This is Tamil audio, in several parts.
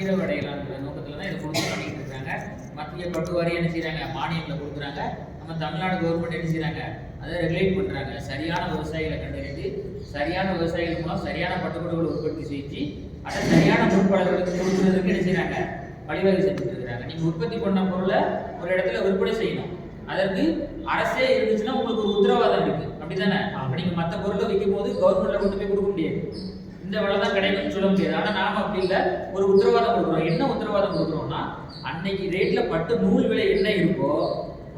தன்னிறைவு அடையலாம்ன்ற நோக்கத்தில் தான் இதை கொடுத்து பண்ணிட்டு இருக்காங்க. மத்திய பட்டு வாரியம் என்ன செய்யறாங்க மானியங்களை கொடுக்குறாங்க. நம்ம தமிழ்நாடு கவர்மெண்ட் என்ன செய்றாங்க? அதை ரெகுலேட் பண்றாங்க. சரியான விவசாயிகளை கண்டறிந்து சரியான விவசாயிகள் மூலம் சரியான பட்டுக்கொடுகளை உற்பத்தி செஞ்சு அதை சரியான பொருட்பாளர்களுக்கு கொடுக்குறதுக்கு என்ன செய்றாங்க? வழிவகை செஞ்சுட்டு இருக்கிறாங்க. நீங்க உற்பத்தி பண்ண பொருளை ஒரு இடத்துல விற்பனை செய்யணும். அதற்கு அரசே இருந்துச்சுன்னா உங்களுக்கு ஒரு உத்தரவாதம் இருக்கு. அப்படித்தானே? அப்ப நீங்க மத்த பொருளை விற்கும் போது கவர்மெண்ட்ல கொண்டு போய் கொடுக்க முடியாது. இந்த விலை தான் கிடைக்கும்னு சொல்ல முடியாது. ஆனா நாம அப்படி இல்ல. ஒரு உத்தரவாதம் கொடுக்குறோம். என்ன உத்தரவாதம் கொடுக்குறோம்னா அன்னைக்கு ரேட்ல பட்டு நூல் விலை என்ன இருக்கோ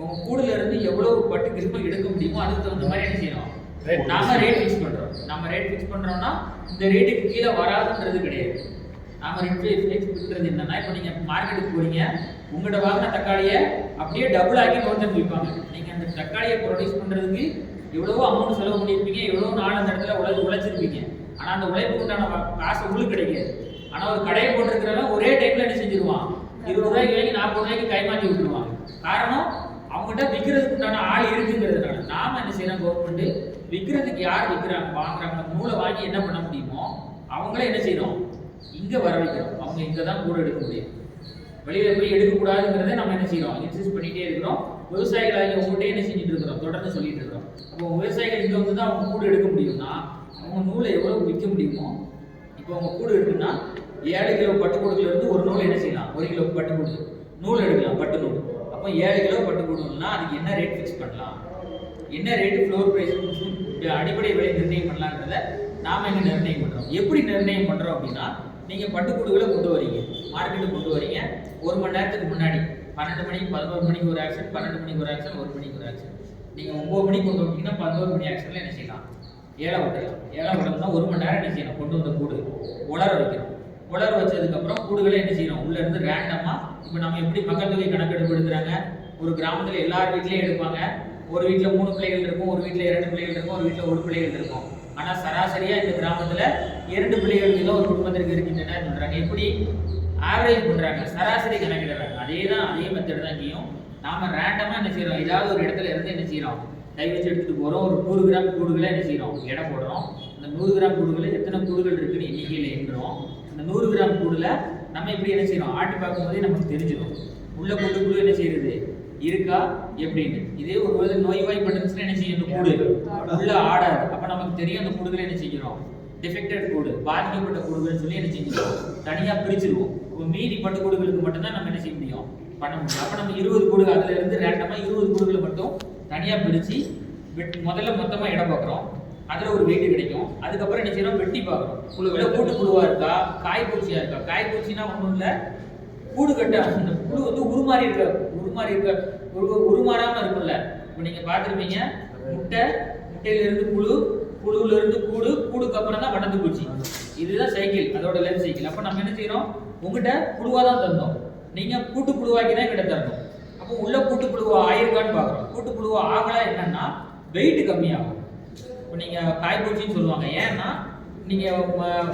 உங்க கூடுல இருந்து எவ்வளவு பட்டு திரும்ப எடுக்க முடியுமோ அதுக்கு தகுந்த மாதிரி என்ன செய்யணும்? நாம ரேட் ஃபிக்ஸ் பண்றோம். நம்ம ரேட் ஃபிக்ஸ் பண்றோம்னா இந்த ரேட்டுக்கு கீழே வராதுன்றது கிடையாது. நாம ரேட் ஃபிக்ஸ் பண்றது என்னன்னா இப்போ நீங்க மார்க்கெட்டுக்கு போறீங்க. உங்கள்கிட்ட வாங்கின தக்காளியை அப்படியே டபுள் ஆக்கி நோட்டம் விற்பாங்க. நீங்க அந்த தக்காளியை ப்ரொடியூஸ் பண்றதுக்கு எவ்வளவோ அமௌண்ட் செலவு பண்ணியிருப்பீங்க. எவ்வளவோ நாள் அந்த இடத்துல உழை உழைச்சிருப்பீங்க. ஆனால் அந்த உழைப்பு உண்டான காசு உங்களுக்கு கிடைக்காது. ஆனால் ஒரு கடையை போட்டிருக்கிறவங்க ஒரே டைம்ல என்ன செஞ்சிருவான்? இருபது ரூபாய்க்கு விலைக்கு நாற்பது ரூபாய்க்கு கைமாற்றி விட்டுருவான். காரணம் அவங்ககிட்ட விற்கிறதுக்கு உண்டான ஆள் இருக்குங்கிறதுனால நாம என்ன செய்யணும் கவர்மெண்ட் விற்கிறதுக்கு யார் விற்கிறாங்க வாங்குறாங்க? நூலை வாங்கி என்ன பண்ண முடியுமோ அவங்களே என்ன செய்யணும் இங்கே வர வைக்கிறோம். அவங்க இங்கே தான் கூட எடுக்க முடியும். வெளியில் போய் எடுக்கக்கூடாதுங்கிறத நம்ம என்ன செய்யறோம்? இன்சிஸ்ட் பண்ணிகிட்டே இருக்கிறோம். விவசாயிகளாகி உங்கள்கிட்ட என்ன செஞ்சுட்டு இருக்கிறோம்? தொடர்ந்து சொல்லிட்டு இருக்கிறோம். அப்போ விவசாயிகள் இங்கே வந்து தான் அவங்க கூட எடுக்க முடியும்னா அவங்க நூலை எவ்வளவு விற்க முடியுமோ இப்போ அவங்க கூடு இருக்குன்னா ஏழு கிலோ பட்டுக்கூடுல இருந்து ஒரு நூல் என்ன செய்யலாம்? ஒரு கிலோ பட்டுக்கூடு. நூல் எடுக்கலாம் பட்டு நூல் அப்போ ஏழு கிலோ பட்டுக்கூடுனா அதுக்கு என்ன ரேட் ஃபிக்ஸ் பண்ணலாம்? என்ன ரேட் ஃப்ளோர் ப்ரைஸ் அடிப்படை விலை நிர்ணயம் பண்ணலான்றத நாம இங்கே நிர்ணயம் பண்ணுறோம் எப்படி நிர்ணயம் பண்ணுறோம் அப்படின்னா நீங்கள் பட்டுக்கூடுகளை கொண்டு வரீங்க. மார்க்கெட்டுக்கு கொண்டு வரீங்க. ஒரு மணி நேரத்துக்கு முன்னாடி பன்னெண்டு மணிக்கு பதினோரு மணிக்கு ஒரு ஆக்ஷன் பன்னெண்டு மணிக்கு ஒரு ஆக்ஷன் ஒரு மணிக்கு ஒரு ஆக்ஷன் நீங்கள் ஒம்பது மணிக்கு கொண்டு வந்தீங்கன்னா பதினோரு மணி ஆக்ஷனில் என்ன செய்யலாம்? ஏழை விட்டலாம் ஏழை விட்டோம்னா ஒரு மணி நேரம் என்ன செய்யணும்? கொண்டு வந்த கூடு. உலர வைக்கணும். உலர வச்சதுக்கப்புறம் கூடுகளை என்ன செய்யணும்? உள்ளே இருந்து ரேண்டமாக இப்போ நம்ம எப்படி மக்கள் தொகை கணக்கெடுப்பு எடுக்கிறாங்க ஒரு கிராமத்தில் எல்லார் வீட்லேயும் எடுப்பாங்க. ஒரு வீட்டில் மூணு பிள்ளைகள் இருக்கும் ஒரு வீட்டில் இரண்டு பிள்ளைகள் இருக்கும் ஒரு வீட்டில் ஒரு பிள்ளைகள் இருக்கும். ஆனால் சராசரியாக இந்த கிராமத்தில் இரண்டு பிள்ளைகள் வீதம் ஒரு குடும்பத்திற்கு இருக்கின்றன சொல்கிறாங்க எப்படி? ஆவரேஜ் பண்ணுறாங்க சராசரி கணக்கிடுறாங்க. அதே தான் அதே மெத்தட் தான் செய்யும் நாம் ரேண்டமாக என்ன செய்கிறோம் ஏதாவது ஒரு இடத்துல இருந்து என்ன செய்கிறோம் கை வச்சு எடுத்துகிட்டு போகிறோம் ஒரு நூறு கிராம் கூடுகளை என்ன செய்கிறோம் எடை போடுறோம். அந்த நூறு கிராம் கூடுகளை எத்தனை கூடுகள் இருக்குன்னு எண்ணிக்கையில் எண்ணுறோம். அந்த நூறு கிராம் கூடுல நம்ம இப்படி என்ன செய்கிறோம் ஆட்டி பார்க்கும்போதே நமக்கு தெரிஞ்சிடும். உள்ள கூட்டு குழு என்ன செய்யறது இருக்கா? எப்படின்னு. இதே ஒரு வேலை நோய்வாய்ப்பட்டுச்சுன்னா என்ன செய்யும்? இந்த கூடு. உள்ள ஆடாது. அப்போ நமக்கு தெரியும் அந்த கூடுகளை என்ன செய்கிறோம்? டிஃபெக்டட் கூடு. பாதிக்கப்பட்ட கூடுகள்னு சொல்லி என்ன செஞ்சிருவோம்? தனியாக பிரிச்சிருவோம். இப்போ மீதி பட்டு கூடுகளுக்கு மட்டும்தான் நம்ம என்ன செய்ய முடியும்? பண்ண முடியும். அப்போ நம்ம இருபது கூடு அதுல இருந்து ரேண்டமாக இருபது கூடுகளை மட்டும் தனியாக பிடிச்சி வெட்- முதல்ல மொத்தமாக இடம் பார்க்குறோம் அதில் ஒரு வெயிட் கிடைக்கும். அதுக்கப்புறம் என்ன செய்யறோம்? வெட்டி பார்க்குறோம் புழு கூட்டு புழுவாக இருக்கா? காய்பூச்சியா இருக்கா? காய்பூச்சினா ஒன்றும் இல்லை. கூடு கட்ட அந்த புழு வந்து உருமாறி இருக்க உருமாறி இருக்க உரு உருமாறாமல் இருக்கும்ல. இப்போ நீங்கள் பார்த்துருப்பீங்க முட்டை முட்டையிலிருந்து புழு புழுவிலிருந்து கூடு கூடுக்கு அப்புறம் தான் வளர்ந்து பூச்சி. இதுதான் சைக்கிள் அதோட லைஃப் சைக்கிள் அப்போ நம்ம என்ன செய்யறோம்? உங்ககிட்ட புழுவாக தான் தந்தோம். நீங்கள் கூட்டு புழுவாக்கி தான் எங்கிட்ட தரணும். அப்போ உள்ள கூட்டு புழுவா ஆயிருக்கான்னு பார்க்குறோம். கூட்டு புழுவா ஆகல என்னன்னா வெயிட் கம்மியாகும். இப்போ நீங்க காய்பூச்சின்னு சொல்லுவாங்க. ஏன்னா நீங்க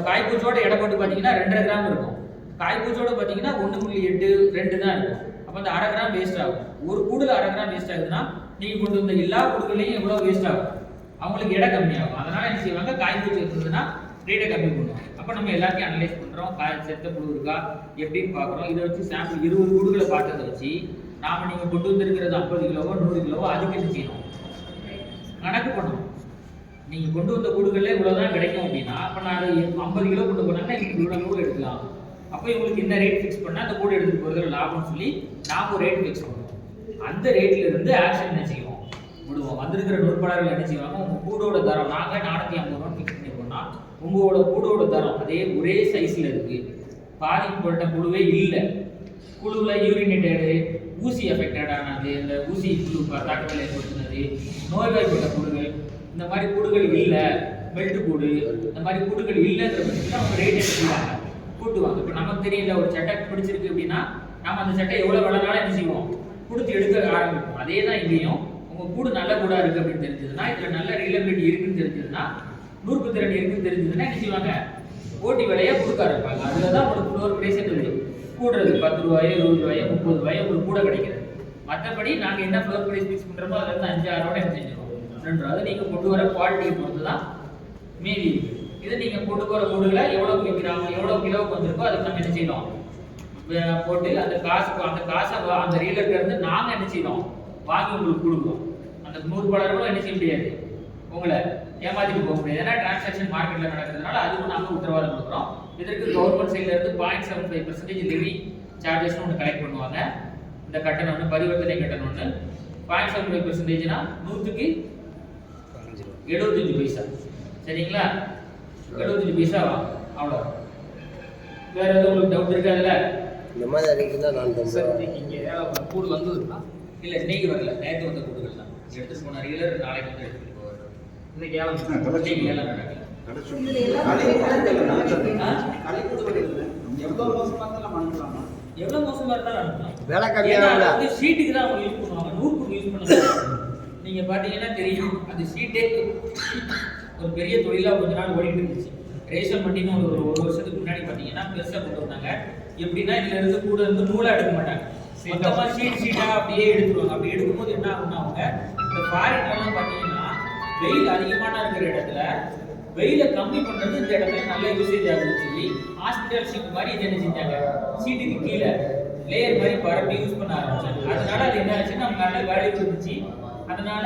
காய்பூச்சோட எடை போட்டு பார்த்தீங்கன்னா ரெண்டரை கிராம் இருக்கும். காய்பூச்சோட பார்த்தீங்கன்னா ஒன்று புள்ளி எட்டு ரெண்டு தான் இருக்கும். அப்போ அந்த அரை கிராம் வேஸ்ட் ஆகும். ஒரு கூடுதல் அரை கிராம் வேஸ்ட் ஆகுதுன்னா நீங்க கொண்டு வந்த எல்லா கூடுகளையும் எவ்வளோ வேஸ்ட் ஆகும்? அவங்களுக்கு எடை கம்மியாகும். அதனால என்ன செய்வாங்க? காய்பூச்சி இருந்ததுன்னா ரேட்டை கம்மி பண்ணுவாங்க. அப்போ நம்ம எல்லாத்தையும் அனலைஸ் பண்றோம். காய் செத்த புழு இருக்கா? எப்படின்னு பார்க்குறோம். இதை வச்சு சாம்பிள் இருபது கூடுகளை பார்த்ததை வச்சு நாம் நீங்கள் கொண்டு வந்திருக்கிறது ஐம்பது கிலோவோ நூறு கிலோவோ அதுக்கு என்ன செய்யணும்? கணக்கு பண்ணணும். நீங்கள் கொண்டு வந்த கூடுகளே இவ்வளோதான் கிடைக்கும் அப்படின்னா அப்போ நான் ஐம்பது கிலோ கொண்டு போனாங்கன்னா எனக்கு இவ்வளோ நூறு எடுக்கலாம். அப்போ இவங்களுக்கு என்ன ரேட் ஃபிக்ஸ் பண்ணால் அந்த கூடு எடுத்துட்டு போகிறது லாபம்னு சொல்லி நாம் ஒரு ரேட் ஃபிக்ஸ் பண்ணுவோம். அந்த ரேட்லேருந்து ஆக்ஷன் என்ன செய்வோம்? விடுவோம். வந்திருக்கிற நூற்பாளர்கள் என்ன செய்வாங்க? உங்கள் கூடோட தரம் நாங்கள் நானூற்றி ஐம்பது ரூபா ஃபிக்ஸ் பண்ணிருக்கோம்னா உங்களோட கூடோட தரம் அதே ஒரே சைஸில் இருக்குது பாதிக்கப்பட்ட குழுவே இல்லை. குழுவில் யூரினேட்டடு ஊசி எஃபெக்டட் ஆனது இந்த ஊசி குழு தாக்கத்தில் தாக்குதல் ஏற்படுத்தினது நோய்வாய்ப்பட்ட கூடுகள் இந்த மாதிரி கூடுகள் இல்லை பெல்ட் கூடு இந்த மாதிரி கூடுகள் இல்லைங்கிற பட்சத்தில் அவங்க ரேட் எடுத்துவாங்க கூட்டுவாங்க. இப்போ நமக்கு தெரியல ஒரு சட்டை பிடிச்சிருக்கு அப்படின்னா நம்ம அந்த சட்டை எவ்வளோ விலைனாலும் என்ன செய்வோம்? கொடுத்து எடுக்க ஆரம்பிப்போம். அதே தான் இங்கேயும். உங்கள் கூடு நல்ல கூடாக இருக்குது அப்படின்னு தெரிஞ்சதுன்னா இதில் நல்ல ரீலபிலிட்டி இருக்குன்னு தெரிஞ்சதுன்னா நூற்பத்தி திறன் இருக்குன்னு தெரிஞ்சதுன்னா என்ன செய்வாங்க? போட்டி விலையை கொடுக்க ஆரம்பிப்பாங்க. அதில் தான் உங்களுக்கு ஃப்ளோர் பிரைஸ் இருக்குது கூடுறது பத்து ரூபாயோ இருபது ரூபாயோ முப்பது ரூபாயோ உங்களுக்கு கூட கிடைக்கிறது. மற்றபடி நாங்கள் என்ன ஃப்ளோர் ப்ரைஸ் ஃபிக்ஸ் பண்ணுறோமோ அதில் இருந்து அஞ்சு ஆறோட என்ன செஞ்சிருவோம் ரெண்டு ரூபா. கொண்டு வர குவாலிட்டியை பொறுத்து தான் மீதி இது நீங்கள் கொண்டு போகிற கூடுகளை எவ்வளோ விற்கிறாங்க எவ்வளோ கிலோவுக்கு வந்திருக்கோ அதுக்கு நம்ம என்ன செய்யணும்? போட்டு அந்த காசு அந்த காசை அந்த ரீலர்கிட்டருந்து நாங்கள் என்ன செய்யறோம் வாங்கி உங்களுக்கு கொடுப்போம். அந்த நூறு பலர்களும் என்ன செய்ய முடியாது. உங்களை ஏமாத்திட்டு போக முடியாது. ஏன்னா டிரான்சாக்ஷன் மார்க்கெட்ல நடக்கிறதுனால அதுவும் நாங்க உத்தரவாதம் கொடுக்குறோம். இதற்கு கவர்மெண்ட் சைடுல இருந்து point seven five percentage levy charges ஒன்று கலெக்ட் பண்ணுவாங்க. இந்த கட்டணம் ஒன்று பரிவர்த்தனை கட்டணம் ஒன்று பாயிண்ட் செவன் ஃபைவ் பர்சன்டேஜ்னா நூற்றுக்கு எழுபத்தஞ்சு பைசா. சரிங்களா? எழுபத்தஞ்சு பைசா அவ்வளோ வேற எதுவும் உங்களுக்கு டவுட் இருக்கா அதுல இந்த மாதிரி அறிக்கைதான் நான் இங்கே கூடு வந்ததுங்களா இல்ல இன்னைக்கு வரல. நேற்று வந்த கூடுகள் தான் எடுத்து போன ரீலர் நாளைக்கு வந்து போவார் இன்னைக்கு எவ்வளவு மோசமா இருந்தாலும் அனுப்பலாம். விலை கம்மியாக வந்து ஷீட்டுக்கு தான் அவங்க யூஸ் பண்ணுவாங்க. நூறுக்கு யூஸ் பண்ணுவாங்க நீங்க பாத்தீங்கன்னா தெரியும். அந்த ஷீட்டே ஒரு பெரிய தொழிலா கொஞ்ச நாள் ஓடிட்டு இருந்துச்சு. ரேஷன் மண்டின்னு ஒரு ஒரு ஒரு வருஷத்துக்கு முன்னாடி பாத்தீங்கன்னா பெருசா கொண்டு வந்தாங்க. எப்படின்னா இதுல இருந்து கூட இருந்து நூலா எடுக்க மாட்டாங்க. மொத்தமா ஷீட் ஷீட்டா அப்படியே எடுத்துருவாங்க. அப்படி எடுக்கும்போது என்ன ஆகும்னா அவங்க இந்த ஃபாரின்லாம் பாத்தீங்கன்னா வெயில் அதிகமான இருக்கிற இடத்துல வெயில கம்மி பண்றது இந்த இடத்துல நல்ல யூசேஜ் ஆகுதுன்னு சொல்லி ஹாஸ்பிட்டல் ஷீட் மாதிரி இது என்ன செஞ்சாங்க? சீட்டுக்கு கீழே லேயர் மாதிரி பரப்பி யூஸ் பண்ண ஆரம்பிச்சாங்க. அதனால அது என்ன ஆச்சுன்னா நம்ம நல்ல வேல்யூ இருந்துச்சு. அதனால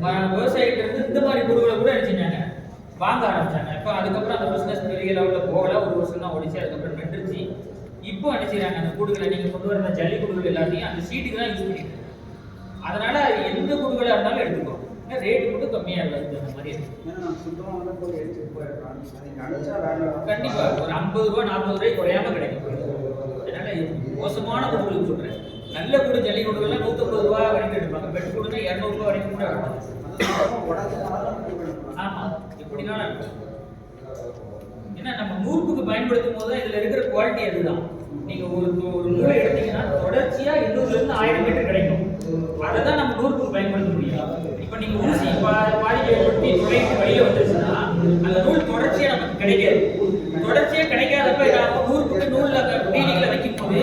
ம- விவசாயிகிட்ட இருந்து இந்த மாதிரி பொருட்களை கூட என்ன செஞ்சாங்க? வாங்க ஆரம்பிச்சாங்க. இப்போ அதுக்கப்புறம் அந்த பிசினஸ் பெரிய லெவலில் போகல. ஒரு வருஷம் தான் ஒடிச்சு அதுக்கப்புறம் நின்றுச்சு. இப்போ என்ன அந்த கூடுகளை நீங்க கொண்டு வர ஜல்லி கூடுகள் எல்லாத்தையும் அந்த சீட்டுக்கு தான் யூஸ் பண்ணிட்டு அதனால எந்த கூடுகளா இருந்தாலும் எடுத்துக்கோ. ரேட் மட்டும் கம்மியா இருக்குது அந்த மாதிரி. இருக்கு. கண்டிப்பா ஒரு ஐம்பது ரூபா நாற்பது ரூபாய் குறையாம கிடைக்கும். அதனால மோசமான கூடுகளுக்கு சொல்றேன். நல்ல கூடு ஜல்லி கூடுகள்லாம் நூற்றம்பது ரூபா வரைக்கும் எடுப்பாங்க. பெட் கூடுனா இரநூறு ரூபா வரைக்கும் கூட எடுப்பாங்க. ஆமா எப்படினாலும் ஏன்னா நம்ம நூறுப்புக்கு பயன்படுத்தும் போது தான் இதுல இருக்கிற குவாலிட்டி அதுதான். நீங்க ஒரு ஒரு நூலை எடுத்தீங்கன்னா தொடர்ச்சியா எண்ணூறுல இருந்து ஆயிரம் மீட்டர் கிடைக்கும். அதை தான் நம்ம நூறுக்கு பயன்படுத்த முடியும். இப்ப நீங்க ஊசி பாதிக்கப்பட்டு பாதிக்க வெளியே வந்துருச்சுன்னா அந்த நூல் தொடர்ச்சியா நமக்கு கிடைக்காது. தொடர்ச்சியா கிடைக்கும் நாம நூறுப்புக்கு நூல்ல அந்த மீனிங்ல வைக்கும் போது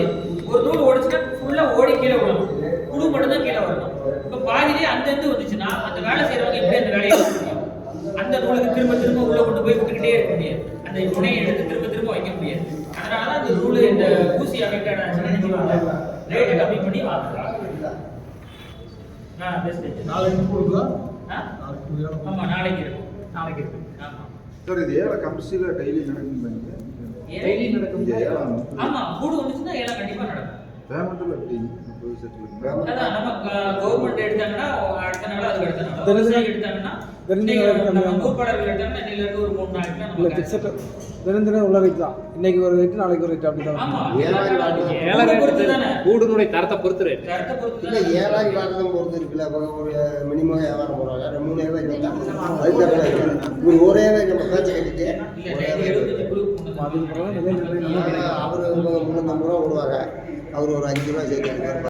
ஒரு நூல் ஓடிச்சுன்னா ஃபுல்லா ஓடி கீழே விழணும் புழு மட்டும் தான் கீழே வரணும் இப்ப பாதியிலே அந்த இது வந்துச்சுன்னா அந்த வேலை செய்யறவங்க எப்படி அந்த வேலையை செய்ய முடியும் அந்த நூலுக்கு திரும்ப திரும்ப உள்ள கொண்டு போய் விட்டுக்கிட்டே இருக்க முடியாது அந்த முனையை எடுத்து திரும்ப திரும்ப வைக்க முடியாது அதனால தான் இந்த ரூல் இந்த ஊசி அஃபெக்டட் ஆச்சுன்னா என்ன செய்வாங்க ரேட்டை கம்மி பண்ணி பெஸ்ட் நாளைக்கு ஆமா நாளைக்கு இருக்கும். நாளைக்கு இருக்கு ஆமா. சார் இது ஏழை கமிஷனில் டெய்லி நடக்கும் ஏழாம் ஆமா கூடு வந்துச்சுன்னா எல்லாம் கண்டிப்பா நடக்கும். பேமெண்ட்டில் எப்படி? போய் செட்டில் அதான் நம்ம கவர்மெண்ட் எடுத்தாங்கன்னா அடுத்த நாள் அதுக்கு அடுத்த நாள் எடுத்தாங்கன்னா மூணு தினம் உள்ள ரேட் தான். இன்னைக்கு ஒரு ரேட்டு நாளைக்கு ஒரு ரேட் அப்படி தான் ஏழாயிரம் ஏழாயிரம். ஏழாயிரம் கூடுனுடைய தரத்தை பொறுத்து ரேட் இல்லை தானே? ஏழாயிரம் வியாபாரம் பொறுத்து இருக்குல்ல ஒரு மினிமம் வியாபாரம் போடுறாங்க. அது தப்பு ஒரு நம்ம பேச்சை கட்டிட்டு அவர் முந்நூற்றம்பது ரூபா விடுவாங்க அவர் ஒரு அஞ்சு ரூபா சேர்த்து